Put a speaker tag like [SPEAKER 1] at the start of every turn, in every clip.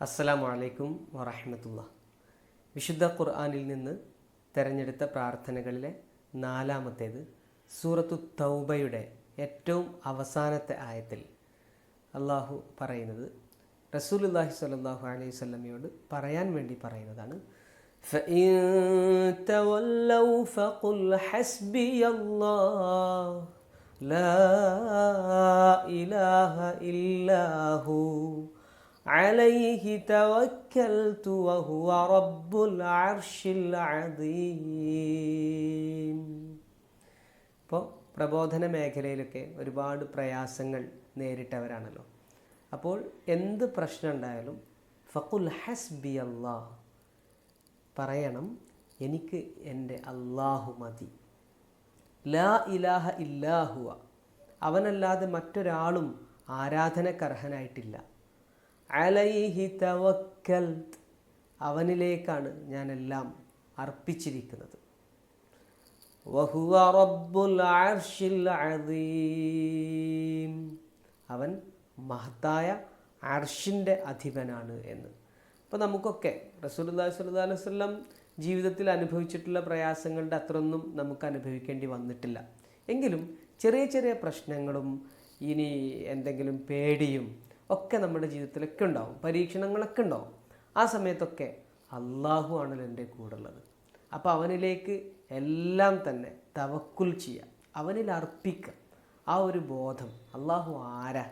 [SPEAKER 1] അസ്സലാമു അലൈക്കും വറഹമത്തുള്ള വിശുദ്ധ ഖുർആനിൽ നിന്ന് തിരഞ്ഞെടുത്ത പ്രാർത്ഥനകളിലെ നാലാമത്തേത് സൂറത്തു തൗബയുടെ ഏറ്റവും അവസാനത്തെ ആയത്തിൽ അള്ളാഹു പറയുന്നത് റസൂലുല്ലാഹി സ്വല്ലല്ലാഹു അലൈഹി വസല്ലമയോട് പറയാൻ വേണ്ടി പറയുന്നതാണ് فإن تولوا فقل حسبي الله لا إله إلا هو عليه توكلت وهو رب العرش العظيم ഇപ്പോൾ പ്രബോധന മേഖലയിലൊക്കെ ഒരുപാട് പ്രയാസങ്ങൾ നേരിട്ടവരാണല്ലോ അപ്പോൾ എന്ത് പ്രശ്നം ഉണ്ടായാലും ഫക്കുൽ ഹസ്ബി അള്ളാഹ് പറയണം എനിക്ക് എൻ്റെ അള്ളാഹു മതി ലാ ഇലാഹ ഇല്ലാഹുവ അവനല്ലാതെ മറ്റൊരാളും ആരാധനക്കർഹനായിട്ടില്ല അലൈഹി തവക്കൽ അവനിലേക്കാണ് ഞാനെല്ലാം അർപ്പിച്ചിരിക്കുന്നത്. വഹുവ റബ്ബുൽ അവൻ മഹത്തായ അർഷിന്റെ അധിപനാണ് എന്ന്. അപ്പോൾ നമുക്കൊക്കെ റസൂലുള്ളാഹി സ്വല്ലല്ലാഹു അലൈഹി വസല്ലം ജീവിതത്തിൽ അനുഭവിച്ചിട്ടുള്ള പ്രയാസങ്ങളുടെ അത്രയൊന്നും നമുക്ക് അനുഭവിക്കേണ്ടി വന്നിട്ടില്ല. എങ്കിലും ചെറിയ ചെറിയ പ്രശ്നങ്ങളും ഇനി എന്തെങ്കിലും പേടിയും ഒക്കെ നമ്മുടെ ജീവിതത്തിലൊക്കെ ഉണ്ടാവും. പരീക്ഷണങ്ങളൊക്കെ ഉണ്ടാവും. ആ സമയത്തൊക്കെ അള്ളാഹു ആണല്ലോ എന്റെ കൂടെ ഉള്ളത് അപ്പോൾ അവനിലേക്ക് എല്ലാം തന്നെ തവക്കുൽ ചെയ്യുക. അവനിൽ അർപ്പിക്കുക. ആ ഒരു ബോധം അള്ളാഹു ആരാ?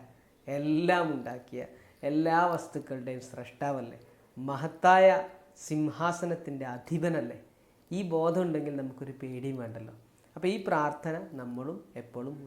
[SPEAKER 1] എല്ലാം ഉണ്ടാക്കിയ എല്ലാ വസ്തുക്കളുടെയും സ്രഷ്ടാവല്ലേ? മഹത്തായ സിംഹാസനത്തിന്റെ അധിപനല്ലേ? ഈ ബോധം ഉണ്ടെങ്കിൽ നമുക്കൊരു പേടിയും വേണ്ടല്ലോ. അപ്പോൾ ഈ പ്രാർത്ഥന നമ്മളും എപ്പോഴും